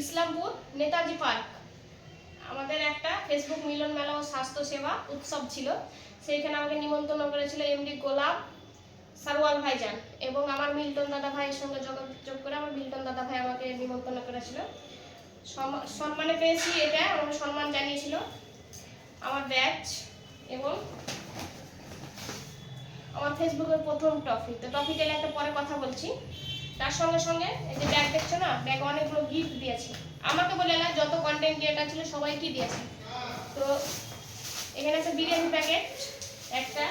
Islampur, Netaji park. আমাদের একটা Facebook মিলন মেলা ও স্বাস্থ্য সেবা উৎসব ছিল। সেইখানে আমাকে নিমন্ত্রণ করেছিল এমডি গোলাপ সারওয়াল ভাইজান এবং আমার মিল্টন দাদা ভাইয়ের সঙ্গে যোগাযোগ করে আমার মিল্টন দাদা ভাই আমাকে নিমন্ত্রণ করেছিল। সম- সম্মানে পেয়েছি এটা, আমাকে সম্মান জানিয়েছিল আমার ব্যাচ এবং আমার ফেসবুকের প্রথম ট্রফি তো ট্রফিটা নিয়ে একটা পরে কথা বলছি। তার সঙ্গে সঙ্গে এই যে ব্যাগ দেখছ না ব্যাগে অনেকগুলো গিফট দিয়েছে। আমাকে বলে না যত কন্টেন্ট ক্রিয়েটার ছিল সবাইকে দিয়েছে। তো এখানে আছে বিরিয়ানি প্যাকেট একটা।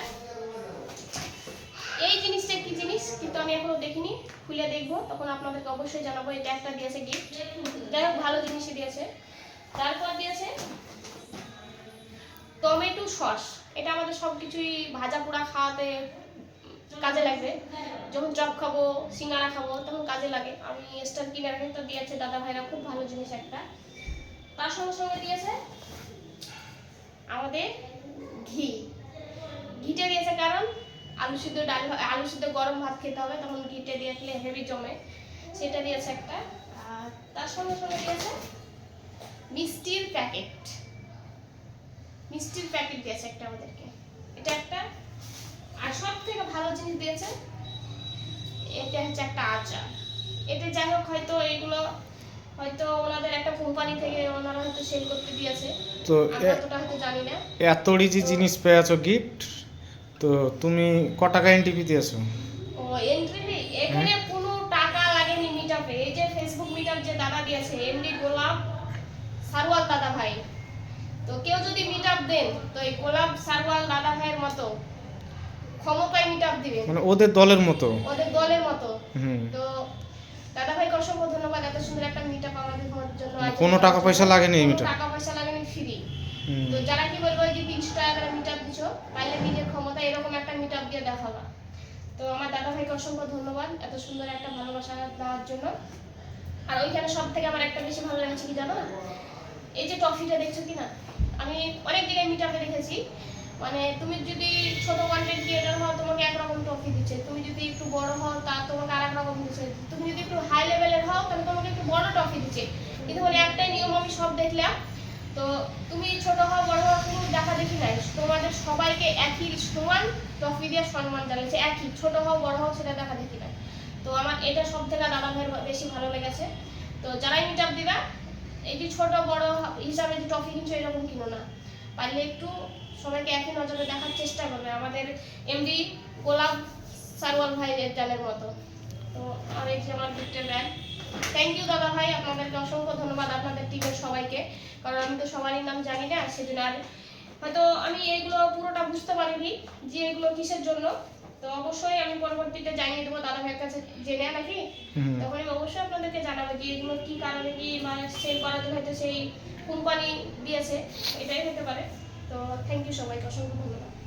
এই জিনিসটা কি জিনিস? কিন্তু আমি এখনও দেখিনি, খুলে দেখব। তখন আপনাদেরকে অবশ্যই জানাব, এটা একটা দিয়েছে গিফট যাই হোক, ভালো জিনিসই দিয়েছে। তারপর দিয়েছে টমেটো সস এটা আমাদের সব কিছুই ভাজা পোড়া খাওয়াতে কাজে লাগবে। যখন চপ খাব, সিঙ্গারা খাব, তখন কাজে লাগে। আমি স্টার কিনার কিন্তু দিয়েছে, দাদা ভাইরা খুব ভালো জিনিস একটা। তার সঙ্গে সঙ্গে দিয়েছে আমাদের ঘি। ঘিটা দিয়েছে কারণ আলু সিদ্ধ ডাল, আলু সিদ্ধ গরম ভাত খেতে হবে, তখন ঘিটা দিয়ে খেলে হেভি জমে। সেটা দিয়েছে একটা। আর তার সঙ্গে সঙ্গে দিয়েছে মিষ্টির প্যাকেট। মিষ্টির প্যাকেট দিয়েছে একটা আমাদেরকে এটা একটা আর সব থেকে ভালো জিনিস দিয়েছে এটা হচ্ছে একটা আচার। এটা যাই হোক হয়তো এগুলো হয়তো ওনাদের একটা কোম্পানি থেকে ওনারা হয়তো সেল করতে দিয়েছে। তো আমি এ- অতটা হয়তো জানি না। এত যে জিনিস পেয়েছ গিফট তো তুমি ক টাকা এনটিপি দিয়েছ? ও এন্ট্রি ফি এখানে কোনো টাকা লাগেনি মিটআপে এই যে ফেসবুক মিটআপ যে দাদা দিয়েছে এমডি গোলাপ সারওয়াল দাদা ভাই। তো কেউ যদি মিটআপ দেন তো এই গোলাপ সারওয়াল দাদা ভাইয়ের মতো ক্ষমতায় মিটআপ দিবেন মানে ওদের দলের মতো। ওদের দলের মতো। হুম। তো দাদা ভাইকে অসংখ্য ধন্যবাদ এত সুন্দর একটা মিটআপ আমাদের জন্য। মানে কোনো টাকা পয়সা লাগেনি এই কোনো টাকা পয়সা লাগেনি ফ্রি তো যারা কি বলব যে তিনশো টাকা করে মিটআপ দিছো পাইলে নিজের ক্ষমতা এরকম একটা মিটআপ দিয়ে দেখাবা। তো আমার দাদা ভাইকে অসংখ্য ধন্যবাদ এত সুন্দর একটা ভালোবাসা দেওয়ার জন্য। আর ওইখানে সব থেকে আমার একটা বেশি ভালো লাগছে কি জানো? এই যে ট্রফিটা দেখছ কি না আমি অনেক জায়গায় মিটআপে দেখেছি। মানে তুমি যদি ছোট কন্টেন্ট ক্রিয়েটর হও, তোমাকে একরকম ট্রফি দিচ্ছে। তুমি যদি একটু বড় হও, তা তোমাকে আর রকম দিচ্ছে। তুমি যদি একটু হাই লেভেলের হও, তাহলে তোমাকে একটু বড় ট্রফি দিচ্ছে। কিন্তু মানে একটাই নিয়ম আমি সব দেখলাম। তো তুমি ছোট হও, বড় হও কোনো দেখা দেখি নাই। তোমাদের সবাইকে একই সমান ট্রফি দিয়ে সম্মান জানিয়েছে একই, ছোট হও, বড় হও, সেটা দেখা দেখি নাই। তো আমার এটা সব থেকে দাদা ভাইয়ের বেশি ভালো লেগেছে। তো যারাই মিটআপ দিবা, এই যে ছোট, বড় হিসাবে যে ট্রফি কিনছো, এরকম কিনো না। পারলে একটু সবাইকে একই নজরে দেখার চেষ্টা করবে। আমাদের এমডি গোলাপ সারওয়াল ভাই জানের মতো। তো আর এই যে আমার গিফটের ব্যাগ থ্যাংক ইউ দাদা ভাই আপনাদেরকে অসংখ্য ধন্যবাদ আপনাদের টিমের সবাইকে। কারণ আমি তো সবারই নাম জানি না সেজন্য আর হয়তো আমি এগুলো পুরোটা বুঝতে পারিনি যে এগুলো কিসের জন্য। তো অবশ্যই আমি পরবর্তীতে জানিয়ে দেবো দাদা ভাইয়ের কাছে জেনে নাকি। তখন আমি অবশ্যই আপনাদেরকে জানাব যে এগুলো কি কারণে কি মানে সেল করার জন্য হয়তো সেই কোম্পানি দিয়েছে এটাই হতে পারে। তো থ্যাংক ইউ সবাইকে অসংখ্য ধন্যবাদ।